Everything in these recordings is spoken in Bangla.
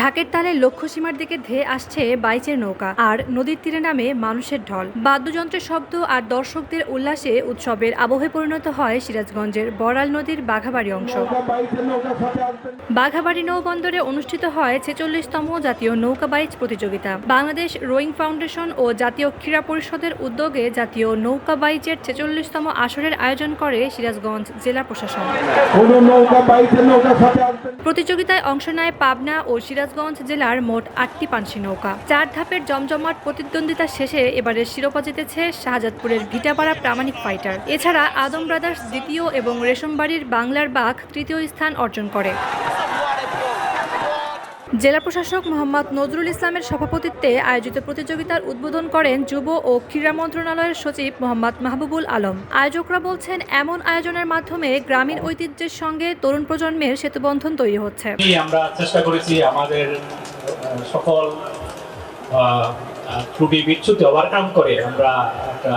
ঢাকের তালে লক্ষ্যসীমার দিকে ধেয়ে আসছে বাইচের নৌকা আর নদীর তীরে নামে মানুষের ঢল। বাদ্যযন্ত্রের শব্দ আর দর্শকদের উল্লাসে উৎসবের আবহে পরিণত হয় সিরাজগঞ্জের বড়াল নদীর বাঘাবাড়ি অংশ। বাঘাবাড়ি নৌবন্দরে অনুষ্ঠিত হয় ছেচল্লিশতম জাতীয় নৌকা বাইচ প্রতিযোগিতা। বাংলাদেশ রোয়িং ফাউন্ডেশন ও জাতীয় ক্রীড়া পরিষদের উদ্যোগে জাতীয় নৌকা বাইচের ছেচল্লিশতম আসরের আয়োজন করে সিরাজগঞ্জ জেলা প্রশাসন। নৌকা প্রতিযোগিতায় অংশ নেয় পাবনা ও সিরাজগঞ্জ জেলার মোট আটটি পানসি নৌকা। চার ধাপের জমজমাট প্রতিদ্বন্দ্বিতা শেষে এবারের শিরোপা জিতেছে শাহজাদপুরের ভিটাপাড়া প্রামাণিক ফাইটার। এছাড়া আদম ব্রাদার্স দ্বিতীয় এবং রেশমবাড়ির বাংলার বাঘ তৃতীয় স্থান অর্জন করে। জেলা প্রশাসক মোহাম্মদ নজরুল ইসলামের সভাপতিত্বে আয়োজিত প্রতিযোগিতার উদ্বোধন করেন যুব ও ক্রীড়া মন্ত্রণালয়ের সচিব মোহাম্মদ মাহবুবুল আলম। আয়োজকরা বলছেন এমন আয়োজনের মাধ্যমে গ্রামীণ ঐতিহ্যের সঙ্গে তরুণ প্রজন্মের সেতুবন্ধন তৈরি হচ্ছে। এই আমরা চেষ্টা করেছি আমাদের সকল ত্রুটি বিচ্ছুতি ওভারকাম করে আমরা একটা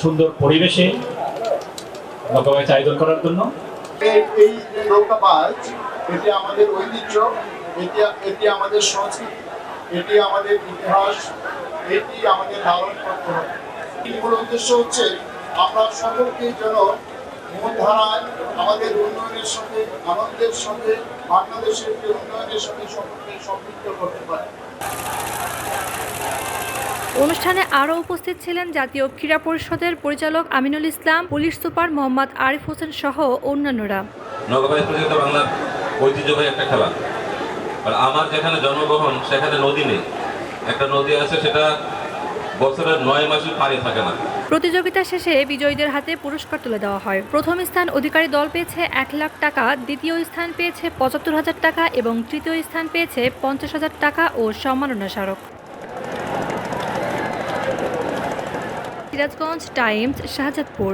সুন্দর পরিবেশে আয়োজন করার জন্য। এই এই নৌকা বাজ এটি আমাদের ঐতিহ্য। এটি এটি আমাদের সংস্কৃতি এটি আমাদের ইতিহাস এটি আমাদের লালন করতে হবে। মূল উদ্দেশ্য হচ্ছে আমরা সকলকে যেন মূলধারায় আমাদের উন্নয়নের সাথে আনন্দের সাথে বাংলাদেশের যে উন্নয়নের সাথে সকলকে সম্পৃক্ত করতে পারি। অনুষ্ঠানে আরও উপস্থিত ছিলেন জাতীয় ক্রীড়া পরিষদের পরিচালক আমিনুল ইসলাম পুলিশ সুপার মোহাম্মদ আরিফ হোসেন সহ অন্যান্যরা। নৌকাবাইজ প্রতিযোগিতা বাংলার ঐতিহ্যবাহী একটা খেলা। আর আমার যেখানে জন্মগ্রহণ, সেখানে নদী নেই। একটা নদী আছে, সেটা বছরের নয় মাসে পানি থাকে না। প্রতিযোগিতা শেষে বিজয়ীদের হাতে পুরস্কার তুলে দেওয়া হয়। প্রথম স্থান অধিকারী দল পেয়েছে এক লাখ টাকা, দ্বিতীয় স্থান পেয়েছে পঁচাত্তর হাজার টাকা এবং তৃতীয় স্থান পেয়েছে পঞ্চাশ হাজার টাকা ও সম্মাননা স্মারক। সিরাজগঞ্জ টাইমস, শাহজাদপুর।